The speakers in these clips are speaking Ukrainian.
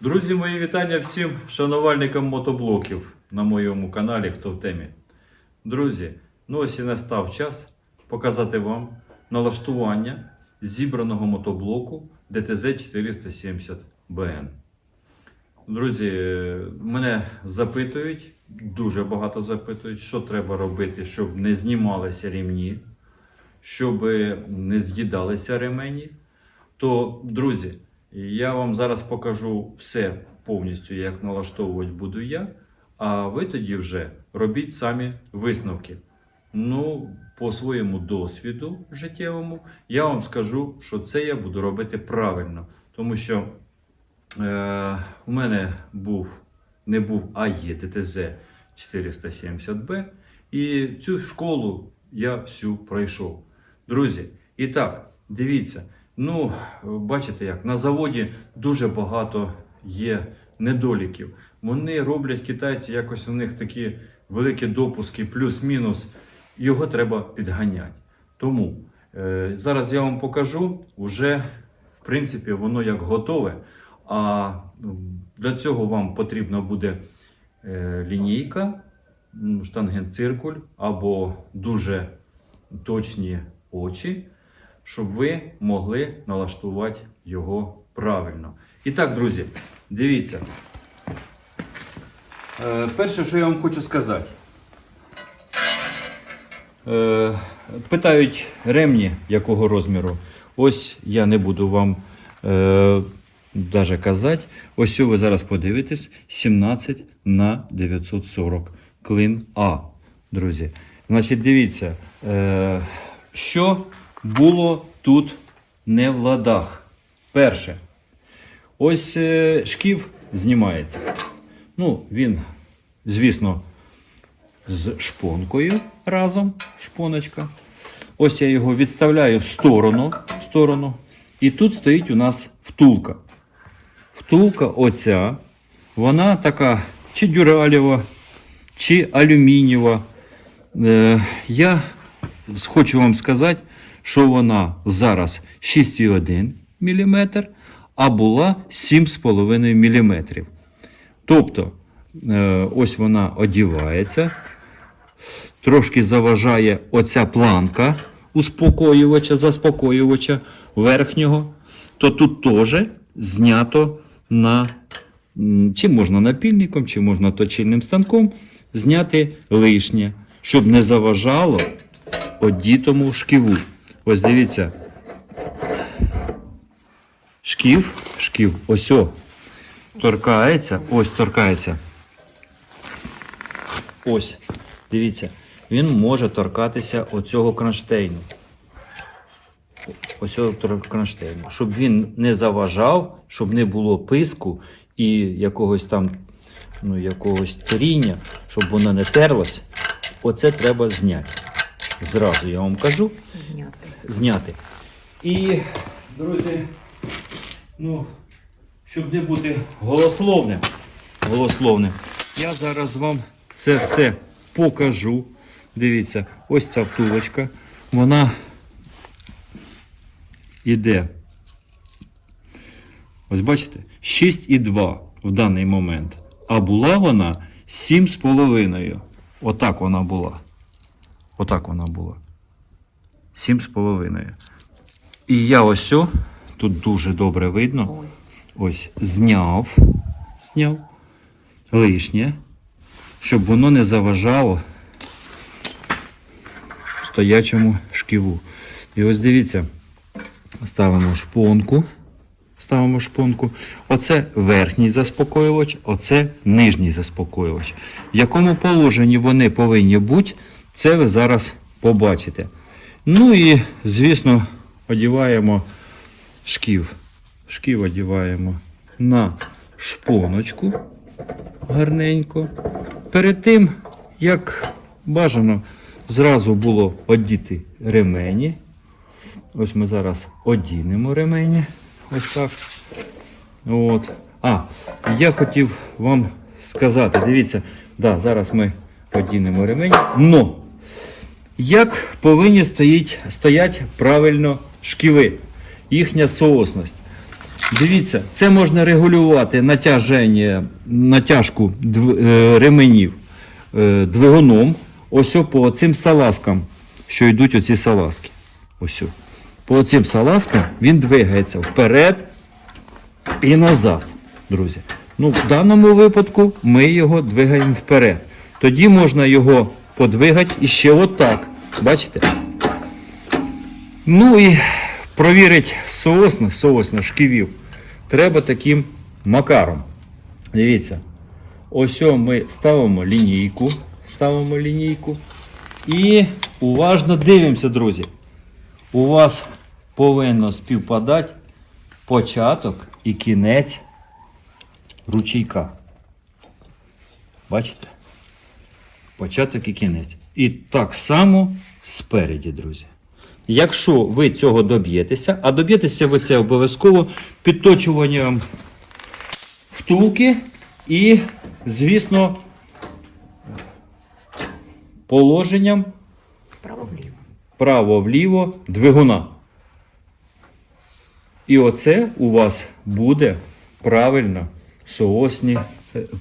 Друзі, мої вітання всім шанувальникам мотоблоків на моєму каналі Хто в темі. Друзі, ну ось і настав час показати вам налаштування зібраного мотоблоку DTZ 470 BN. Друзі, е, мене запитують, дуже багато запитують, що треба робити, щоб не знімалися рівні, щоб не з'їдалися ремені. То, друзі, я вам зараз покажу все повністю, як налаштовувати буду я, а ви тоді вже робіть самі висновки. Ну, по своєму досвіду життєвому, я вам скажу, що це я буду робити правильно. Тому що е, у мене був, не був, а є ДТЗ 470Б, і цю школу я всю пройшов. Друзі, і так, дивіться. Ну, бачите як, на заводі дуже багато є недоліків. Вони роблять китайці, якось у них такі великі допуски, плюс-мінус. Його треба підганяти. Тому е, зараз я вам покажу, вже в принципі воно як готове. А для цього вам потрібна буде е, лінійка, штангенциркуль або дуже точні очі щоб ви могли налаштувати його правильно. І так, друзі, дивіться. Е, перше, що я вам хочу сказати. Е, питають ремні якого розміру. Ось я не буду вам е, даже казати. Ось ви зараз подивитесь: 17 на 940 клин А. Друзі. Значить, дивіться, е, що було тут не в ладах. Перше. Ось е, шків знімається. Ну, він, звісно, з шпонкою разом. Шпоночка. Ось я його відставляю в сторону. В сторону. І тут стоїть у нас втулка. Втулка оця, вона така чи дюралєва, чи алюмінієва. Е, я хочу вам сказати, що вона зараз 6,1 мм, а була 7,5 мм. Тобто, е, ось вона одівається, трошки заважає оця планка успокоювача, заспокоювача верхнього, то тут теж знято на чи можна напільником, чи можна точильним станком зняти лишнє, щоб не заважало одітому шківу. Ось дивіться. Шків, шків, ось о, торкається, ось торкається. Ось, дивіться, він може торкатися оцього кронштейну. Ось цього кронштейну. Щоб він не заважав, щоб не було писку і якогось там, ну, якогось тріння, щоб воно не терлось. Оце треба зняти. Зразу я вам кажу зняти. зняти. І, друзі, ну, щоб не бути голословним, голословним, я зараз вам це все покажу. Дивіться, ось ця втулочка. Вона іде. Ось бачите, 6,2 в даний момент. А була вона 7,5. Отак вона була. Отак вона була. Сім з половиною. І я ось о, тут дуже добре видно. Ось. Ось зняв, зняв лишнє, щоб воно не заважало стоячому шківу. І ось дивіться, ставимо шпонку. Ставимо шпонку. Оце верхній заспокоювач, оце нижній заспокоювач. В якому положенні вони повинні бути, це ви зараз побачите. Ну і, звісно, одіваємо шків. Шків одіваємо на шпоночку гарненько. Перед тим, як бажано зразу було одіти ремені. Ось ми зараз одінемо ремені. Ось так. От. А, я хотів вам сказати, дивіться, да, зараз ми одінемо ремені. Но як повинні стоїть, стоять правильно шківи, їхня соосність. Дивіться, це можна регулювати натяження, натяжку е, ременів е, двигуном. Ось по цим салазкам, що йдуть оці салазки. Ось. По цим салазкам він двигається вперед і назад, друзі. Ну, в даному випадку ми його двигаємо вперед. Тоді можна його подвигати іще отак. Бачите? Ну і провірити соосних, соосних шківів треба таким макаром. Дивіться, ось ми ставимо лінійку, ставимо лінійку і уважно дивимося, друзі. У вас повинно співпадати початок і кінець ручейка. Бачите? Початок і кінець. І так само спереді, друзі. Якщо ви цього доб'єтеся, а доб'єтеся ви це обов'язково підточуванням втулки і, звісно, положенням Право-вліво. право-вліво двигуна. І оце у вас буде правильно соосні,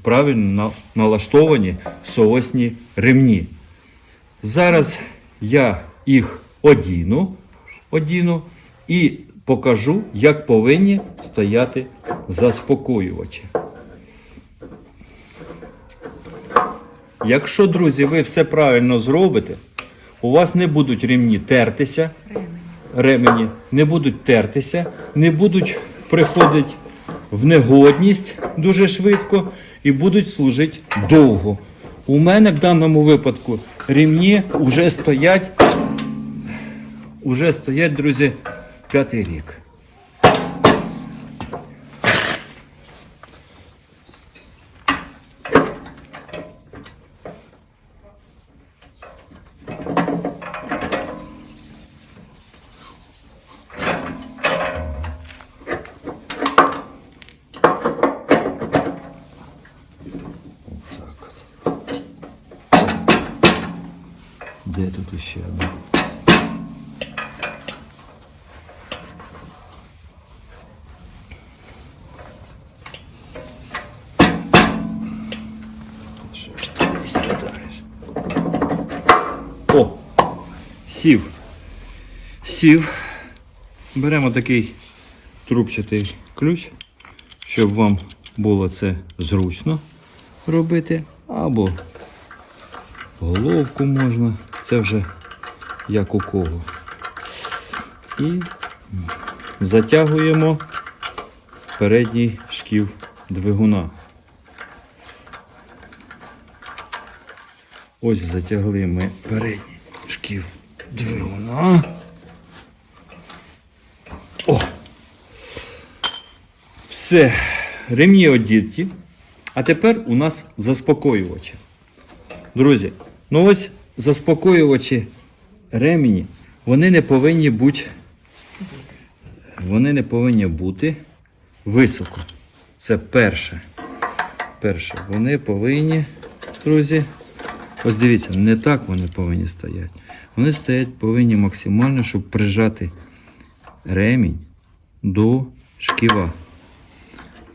правильно налаштовані соосні ремні. Зараз я їх одіну, одіну і покажу, як повинні стояти заспокоювачі. Якщо, друзі, ви все правильно зробите, у вас не будуть ремні тертися, ремені не будуть тертися, не будуть приходити в негодність дуже швидко і будуть служити довго. У мене в даному випадку рівні вже стоять, вже стоять, друзі, п'ятий рік. Де тут ще одна? О! Сів. Сів. Беремо такий трубчатий ключ, щоб вам було це зручно робити. Або головку можна, це вже як у кого. І затягуємо передній шків двигуна. Ось затягли ми передній шків двигуна. О! Все, ремні одіті. А тепер у нас заспокоювачі. Друзі, ну ось заспокоювачі ремені, вони не повинні бути, вони не повинні бути високо. Це перше. Перше, вони повинні, друзі, ось дивіться, не так вони повинні стояти. Вони стоять повинні максимально, щоб прижати ремінь до шківа.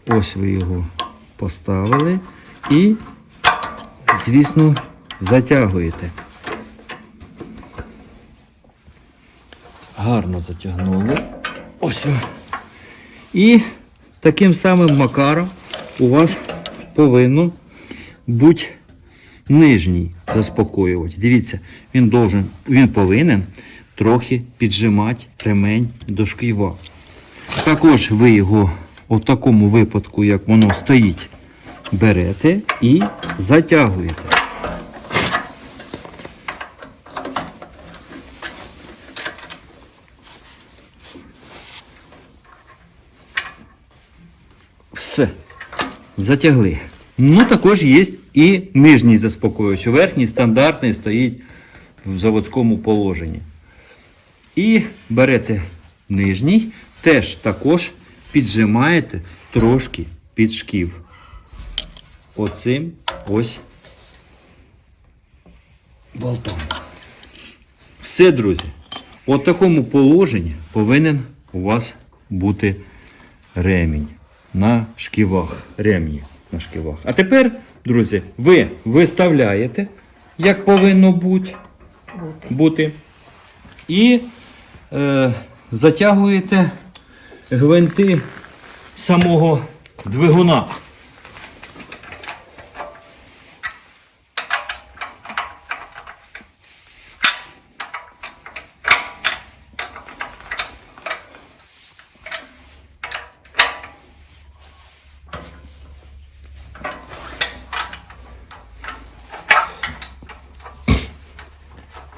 Ось ви його поставили і, звісно, затягуєте. Гарно затягнули. Ось. І таким самим макаром у вас повинно бути нижній заспокоювач. Дивіться, він, должен, він повинен трохи піджимати ремень до шківа. Також ви його у такому випадку, як воно стоїть, берете і затягуєте. Все. Затягли. Ну, також є і нижній заспокоювач. Верхній стандартний стоїть в заводському положенні. І берете нижній, теж також піджимаєте трошки під шків. Оцим ось болтом. Все, друзі. У такому положенні повинен у вас бути ремінь на шківах. Ремні на шківах. А тепер, друзі, ви виставляєте, як повинно бути, Бути. бути і е, затягуєте гвинти самого двигуна.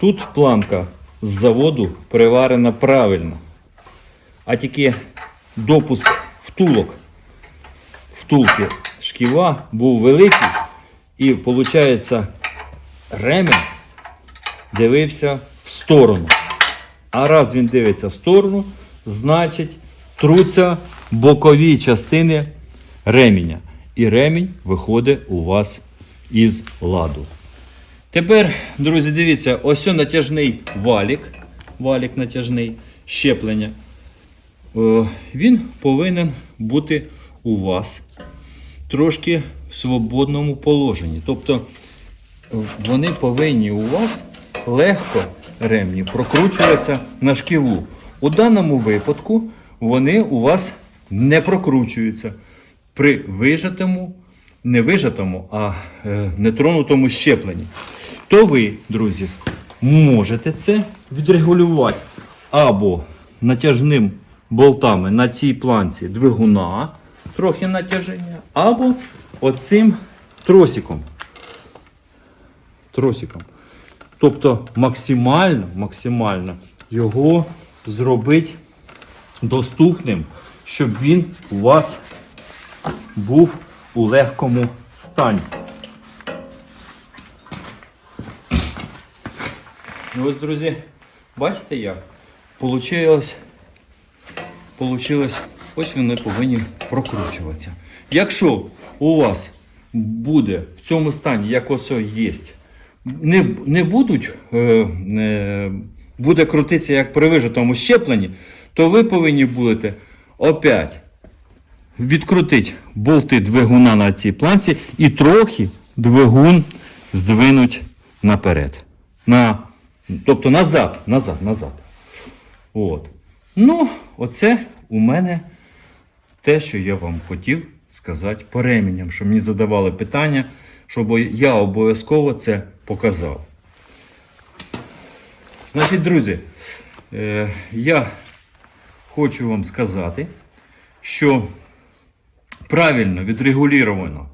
Тут планка з заводу приварена правильно. А тільки допуск втулок, втулки шківа був великий, і виходить, ремень дивився в сторону. А раз він дивиться в сторону, значить труться бокові частини ременя. І ремінь виходить у вас із ладу. Тепер, друзі, дивіться, ось натяжний валік, валік натяжний, щеплення. Е, Він повинен бути у вас трошки в свободному положенні. Тобто е, вони повинні у вас легко ремні прокручуватися на шківу. У даному випадку вони у вас не прокручуються при вижатому, не вижатому, а е, нетронутому щепленні. То ви, друзі, можете це відрегулювати або натяжним болтами на цій планці двигуна, трохи натяження, або оцим тросиком. Тросиком. Тобто максимально, максимально його зробити доступним, щоб він у вас був у легкому стані. Ну ось, друзі, бачите як? Получилось, ось вони повинні прокручуватися. Якщо у вас буде в цьому стані, як ось є, не, не будуть, е, е, буде крутитися як при вижатому щепленні, то ви повинні будете опять відкрутити болти двигуна на цій планці і трохи двигун здвинуть наперед. На, тобто назад, назад, назад. От. Ну, оце у мене те, що я вам хотів сказати по ременям, що мені задавали питання, щоб я обов'язково це показав. Значить, друзі, е, я хочу вам сказати, що правильно відрегулювано,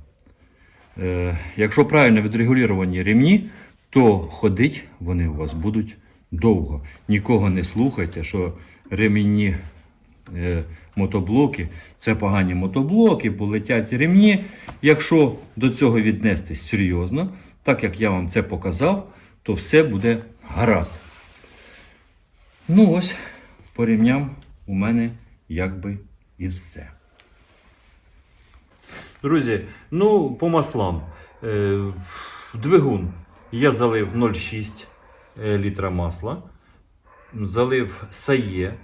е, якщо правильно відрегулювані ремні, то ходить вони у вас будуть довго. Нікого не слухайте, що ремінні е, мотоблоки це погані мотоблоки, бо летять ремні. Якщо до цього віднестись серйозно, так як я вам це показав, то все буде гаразд. Ну ось, по ремням у мене якби і все. Друзі, ну по маслам. Е, двигун я залив 0,6 е, літра масла. Залив Сає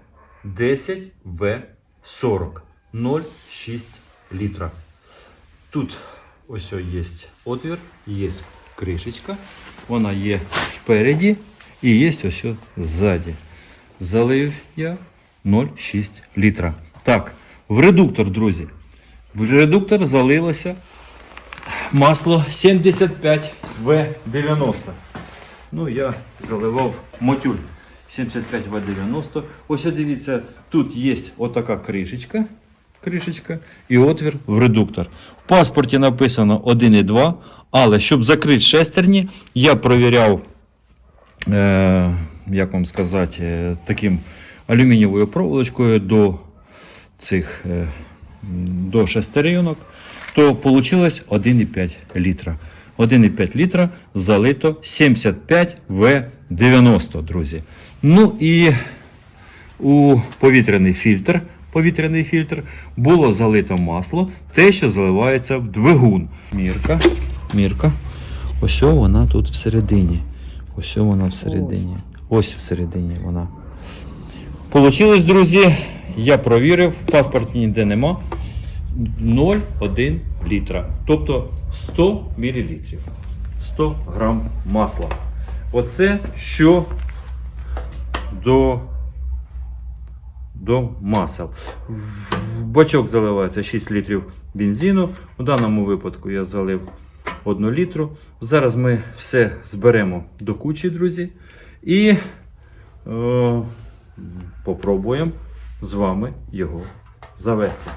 10 В 40 0,6 літра. Тут ось є отвір, є кришечка. Вона є спереді і є ось ззаді. Залив я 0,6 літра. Так, в редуктор, друзі. В редуктор залилося масло 75 В90. Ну, я заливав мотюль 75 В90. Ось дивіться, тут є отака кришечка. Кришечка і отвір в редуктор. В паспорті написано 1,2, але щоб закрити шестерні, я провіряв, е, як вам сказати, е, таким алюмінієвою проволочкою до цих е, до шестеренок, то вийшло 1,5 літра. 1,5 літра залито 75 В90, друзі. Ну і у повітряний фільтр, повітряний фільтр було залито масло, те, що заливається в двигун. Мірка, мірка. Ось вона тут всередині. Ось вона всередині. Ось всередині вона. Получилось, друзі, я провірив, в паспорті ніде нема. 0,1 літра. Тобто 100 мл. 100 грам масла. Оце що до, до масел. В бачок заливається 6 літрів бензину. У даному випадку я залив 1 літру. Зараз ми все зберемо до кучі, друзі. І е, попробуємо з вами його завести.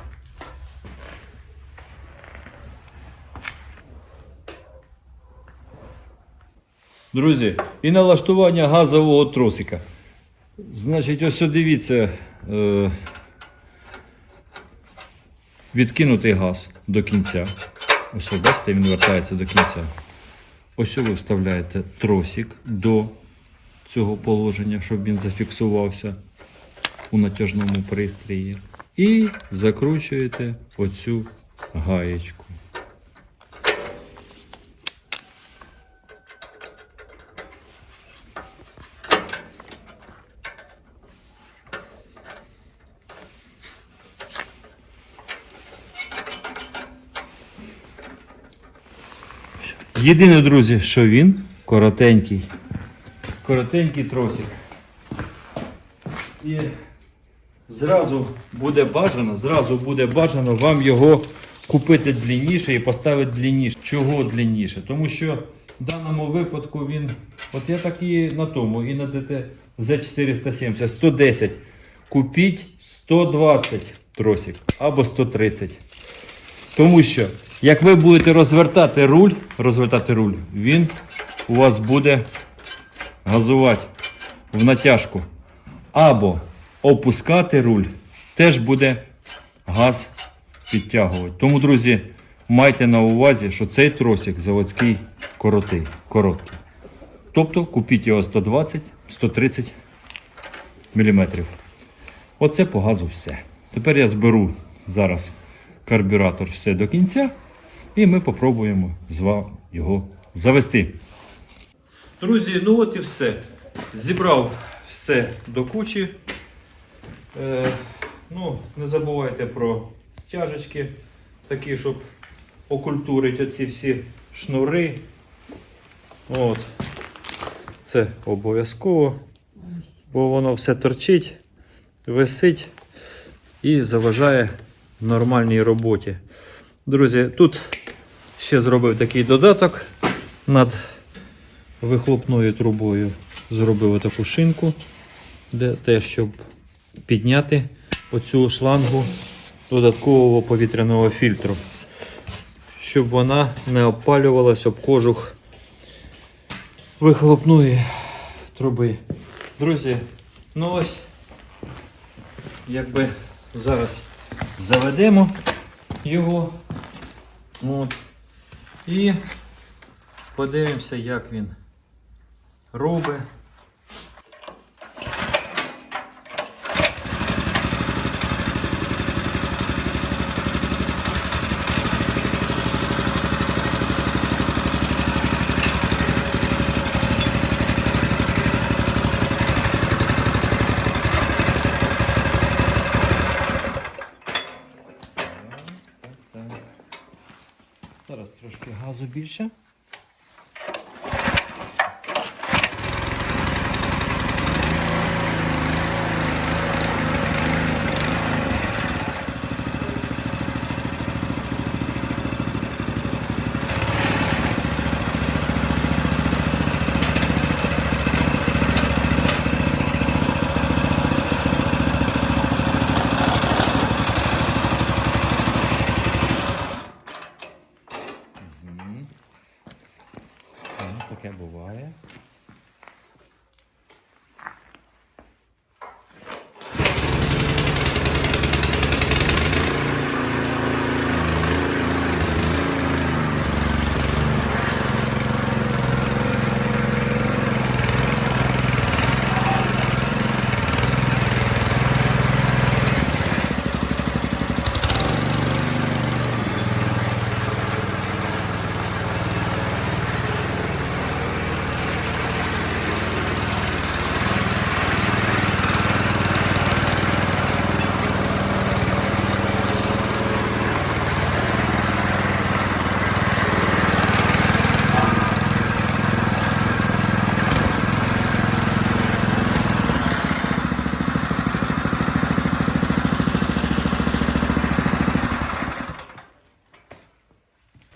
Друзі, і налаштування газового тросика. Значить, ось дивіться, е, відкинутий газ до кінця. Ось бачите, він вертається до кінця. Ось ви вставляєте тросик до цього положення, щоб він зафіксувався у натяжному пристрої. І закручуєте оцю гаєчку. Єдине, друзі, що він коротенький. Коротенький тросик. І зразу буде бажано, зразу буде бажано вам його купити длинніше і поставити длинніше. Чого длинніше? Тому що в даному випадку він, от я так і на тому, і на ДТ Z470, 110. Купіть 120 тросик або 130. Тому що, як ви будете розвертати руль, розвертати руль, він у вас буде газувати в натяжку. Або опускати руль, теж буде газ підтягувати. Тому, друзі, майте на увазі, що цей тросик заводський коротий, короткий. Тобто купіть його 120-130 мм. Оце по газу все. Тепер я зберу зараз карбюратор все до кінця, і ми попробуємо з вами його завести. Друзі, ну от і все. Зібрав все до кучі. Е, ну, не забувайте про стяжечки, такі, щоб окультурити оці всі шнури. От. Це обов'язково, бо воно все торчить, висить і заважає нормальній роботі. Друзі, тут ще зробив такий додаток над вихлопною трубою. Зробив таку шинку для те, щоб підняти оцю шлангу додаткового повітряного фільтру, щоб вона не опалювалась об кожух вихлопної труби. Друзі, ну ось, якби зараз заведемо його. От. І подивимося, як він робить. Зараз трошки газу більше.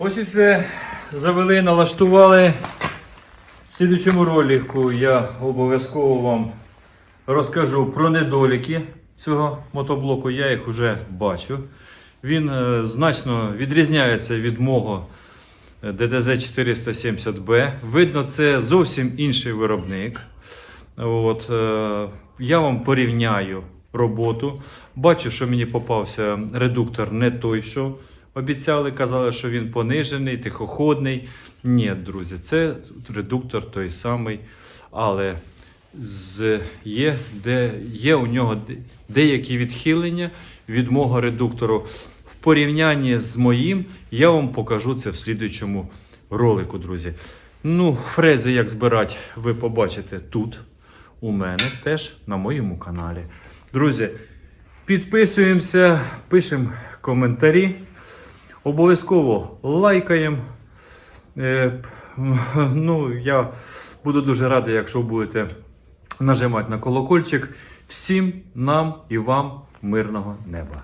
Ось і все. Завели, налаштували. В слідчому ролику я обов'язково вам розкажу про недоліки цього мотоблоку. Я їх вже бачу. Він е, значно відрізняється від мого е, DTZ 470B. Видно, це зовсім інший виробник. От, е, я вам порівняю роботу. Бачу, що мені попався редуктор не той, що обіцяли. Казали, що він понижений, тихоходний. Ні, друзі, це редуктор той самий, але з, є, де, є у нього деякі відхилення від мого редуктору. В порівнянні з моїм я вам покажу це в слідуючому ролику, друзі. Ну, фрези як збирати, ви побачите тут у мене теж на моєму каналі. Друзі, підписуємося, пишемо коментарі. Обов'язково лайкаємо. Е, ну, я буду дуже радий, якщо будете нажимати на колокольчик. Всім нам і вам мирного неба.